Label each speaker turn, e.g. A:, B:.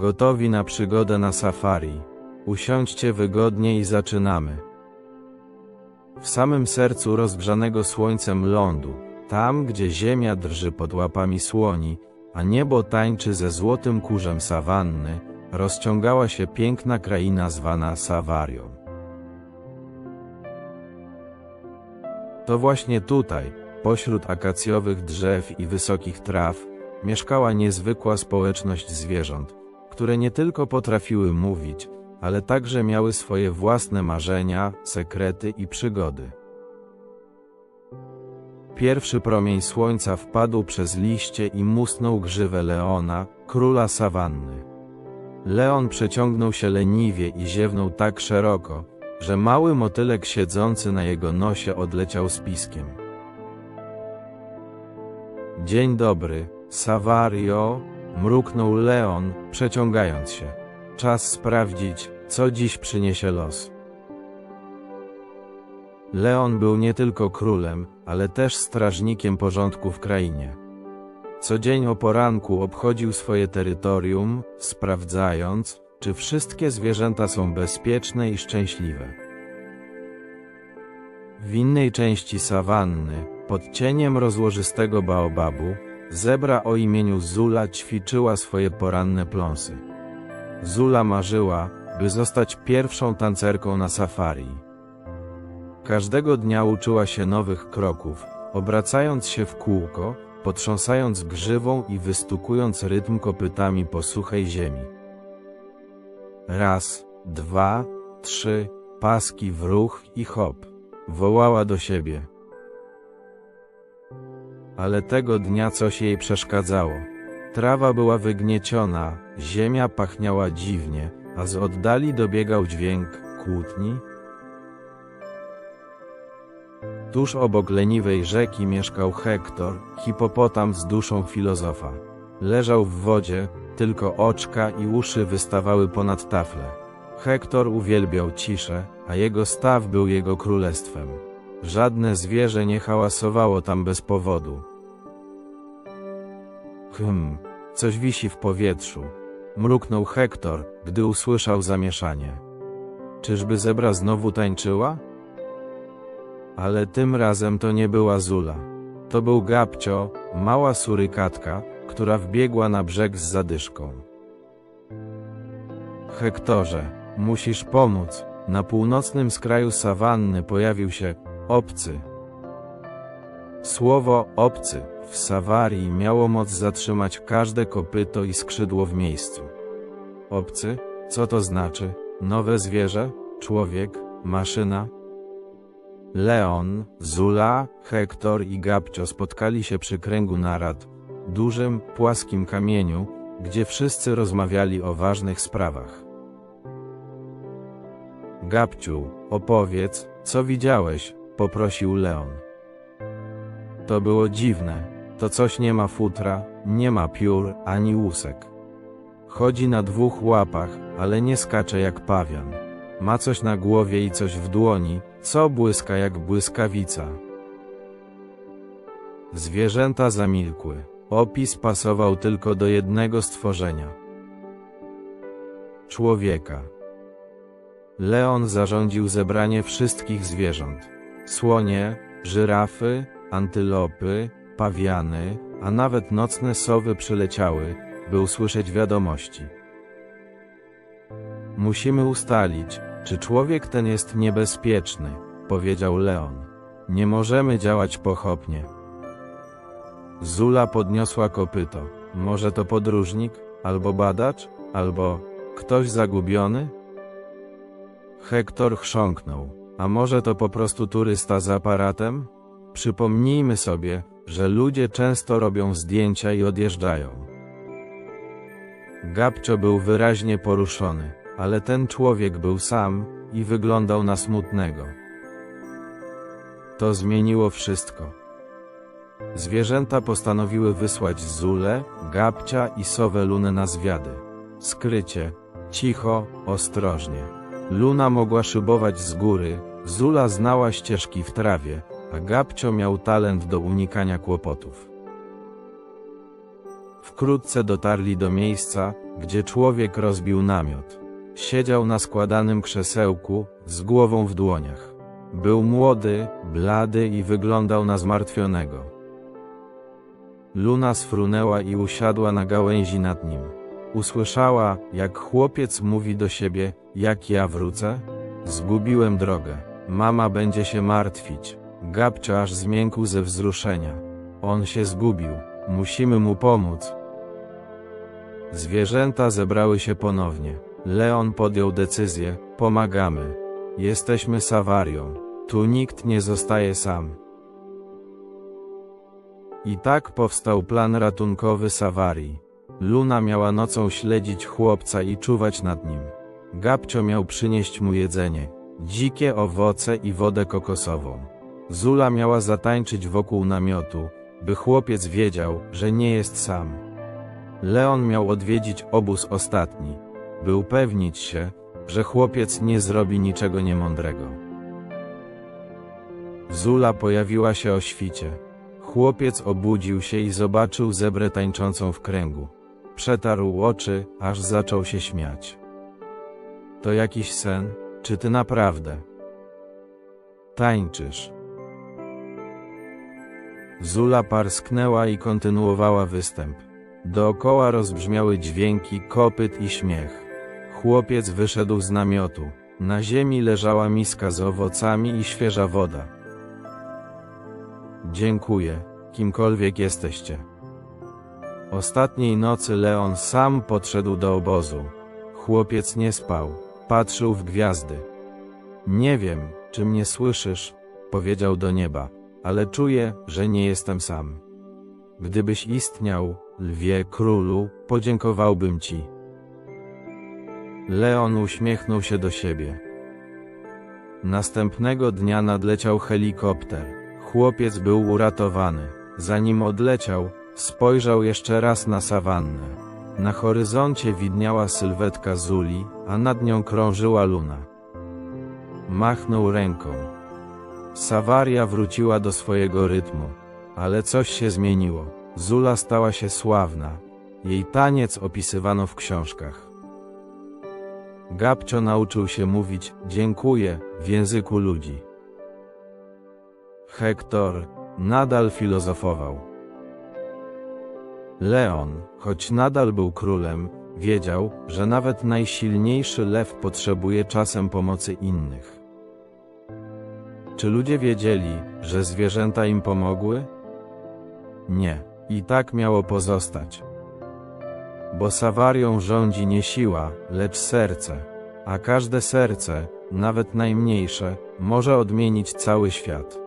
A: Gotowi na przygodę na safari. Usiądźcie wygodnie i zaczynamy. W samym sercu rozgrzanego słońcem lądu, tam gdzie ziemia drży pod łapami słoni, a niebo tańczy ze złotym kurzem sawanny, rozciągała się piękna kraina zwana Savarią. To właśnie tutaj, pośród akacjowych drzew i wysokich traw, mieszkała niezwykła społeczność zwierząt, które nie tylko potrafiły mówić, ale także miały swoje własne marzenia, sekrety i przygody. Pierwszy promień słońca wpadł przez liście i musnął grzywę Leona, króla sawanny. Leon przeciągnął się leniwie i ziewnął tak szeroko, że mały motylek siedzący na jego nosie odleciał z piskiem. Dzień dobry, Savario, mruknął Leon, przeciągając się. Czas sprawdzić, co dziś przyniesie los. Leon był nie tylko królem, ale też strażnikiem porządku w krainie. Co dzień o poranku obchodził swoje terytorium, sprawdzając, czy wszystkie zwierzęta są bezpieczne i szczęśliwe. W innej części sawanny, pod cieniem rozłożystego baobabu, zebra o imieniu Zula ćwiczyła swoje poranne pląsy. Zula marzyła, by zostać pierwszą tancerką na safari. Każdego dnia uczyła się nowych kroków, obracając się w kółko, potrząsając grzywą i wystukując rytm kopytami po suchej ziemi. Raz, dwa, trzy, paski w ruch i hop. Wołała do siebie. Ale tego dnia coś jej przeszkadzało. Trawa była wygnieciona, ziemia pachniała dziwnie, a z oddali dobiegał dźwięk kłótni. Tuż obok leniwej rzeki mieszkał Hektor, hipopotam z duszą filozofa. Leżał w wodzie, tylko oczka i uszy wystawały ponad tafle. Hektor uwielbiał ciszę, a jego staw był jego królestwem. Żadne zwierzę nie hałasowało tam bez powodu. Hm, coś wisi w powietrzu. Mruknął Hektor, gdy usłyszał zamieszanie. Czyżby zebra znowu tańczyła? Ale tym razem to nie była Zula. To był Gabcio, mała surykatka, która wbiegła na brzeg z zadyszką. Hektorze, musisz pomóc. Na północnym skraju sawanny pojawił się obcy. Słowo obcy w Sawarii miało moc zatrzymać każde kopyto i skrzydło w miejscu. Obcy? Co to znaczy? Nowe zwierzę? Człowiek? Maszyna? Leon, Zula, Hektor i Gabcio spotkali się przy kręgu narad, dużym, płaskim kamieniu, gdzie wszyscy rozmawiali o ważnych sprawach. Gabciu, opowiedz, co widziałeś, poprosił Leon. To było dziwne, to coś nie ma futra, nie ma piór, ani łusek. Chodzi na dwóch łapach, ale nie skacze jak pawian. Ma coś na głowie i coś w dłoni, co błyska jak błyskawica. Zwierzęta zamilkły. Opis pasował tylko do jednego stworzenia. Człowieka. Leon zarządził zebranie wszystkich zwierząt. Słonie, żyrafy, antylopy, pawiany, a nawet nocne sowy przyleciały, by usłyszeć wiadomości. Musimy ustalić, czy człowiek ten jest niebezpieczny, powiedział Leon. Nie możemy działać pochopnie. Zula podniosła kopyto. Może to podróżnik, albo badacz, albo ktoś zagubiony? Hektor chrząknął. A może to po prostu turysta z aparatem? Przypomnijmy sobie, że ludzie często robią zdjęcia i odjeżdżają. Gabcio był wyraźnie poruszony, ale ten człowiek był sam i wyglądał na smutnego. To zmieniło wszystko. Zwierzęta postanowiły wysłać Zulę, Gabcia i Sowę Lunę na zwiady. Skrycie, cicho, ostrożnie. Luna mogła szybować z góry, Zula znała ścieżki w trawie, a Gabcio miał talent do unikania kłopotów. Wkrótce dotarli do miejsca, gdzie człowiek rozbił namiot. Siedział na składanym krzesełku, z głową w dłoniach. Był młody, blady i wyglądał na zmartwionego. Luna sfrunęła i usiadła na gałęzi nad nim. Usłyszała, jak chłopiec mówi do siebie, jak ja wrócę? Zgubiłem drogę. Mama będzie się martwić. Gabcia aż zmiękł ze wzruszenia. On się zgubił. Musimy mu pomóc. Zwierzęta zebrały się ponownie. Leon podjął decyzję, pomagamy. Jesteśmy Sawarią. Tu nikt nie zostaje sam. I tak powstał plan ratunkowy Sawarii. Luna miała nocą śledzić chłopca i czuwać nad nim. Gabcio miał przynieść mu jedzenie, dzikie owoce i wodę kokosową. Zula miała zatańczyć wokół namiotu, by chłopiec wiedział, że nie jest sam. Leon miał odwiedzić obóz ostatni, by upewnić się, że chłopiec nie zrobi niczego niemądrego. Zula pojawiła się o świcie. Chłopiec obudził się i zobaczył zebrę tańczącą w kręgu. Przetarł oczy, aż zaczął się śmiać. To jakiś sen, czy ty naprawdę tańczysz? Zula parsknęła i kontynuowała występ. Dookoła rozbrzmiały dźwięki, kopyt i śmiech. Chłopiec wyszedł z namiotu. Na ziemi leżała miska z owocami i świeża woda. Dziękuję, kimkolwiek jesteście. Ostatniej nocy Leon sam podszedł do obozu. Chłopiec nie spał, patrzył w gwiazdy. Nie wiem, czy mnie słyszysz, powiedział do nieba, ale czuję, że nie jestem sam. Gdybyś istniał, lwie królu, podziękowałbym ci. Leon uśmiechnął się do siebie. Następnego dnia nadleciał helikopter. Chłopiec był uratowany. Zanim odleciał, spojrzał jeszcze raz na sawannę. Na horyzoncie widniała sylwetka Zuli, a nad nią krążyła luna. Machnął ręką. Sawaria wróciła do swojego rytmu, ale coś się zmieniło. Zula stała się sławna. Jej taniec opisywano w książkach. Gabcio nauczył się mówić dziękuję w języku ludzi. Hektor nadal filozofował. Leon, choć nadal był królem, wiedział, że nawet najsilniejszy lew potrzebuje czasem pomocy innych. Czy ludzie wiedzieli, że zwierzęta im pomogły? Nie, i tak miało pozostać. Bo Sawarią rządzi nie siła, lecz serce, a każde serce, nawet najmniejsze, może odmienić cały świat.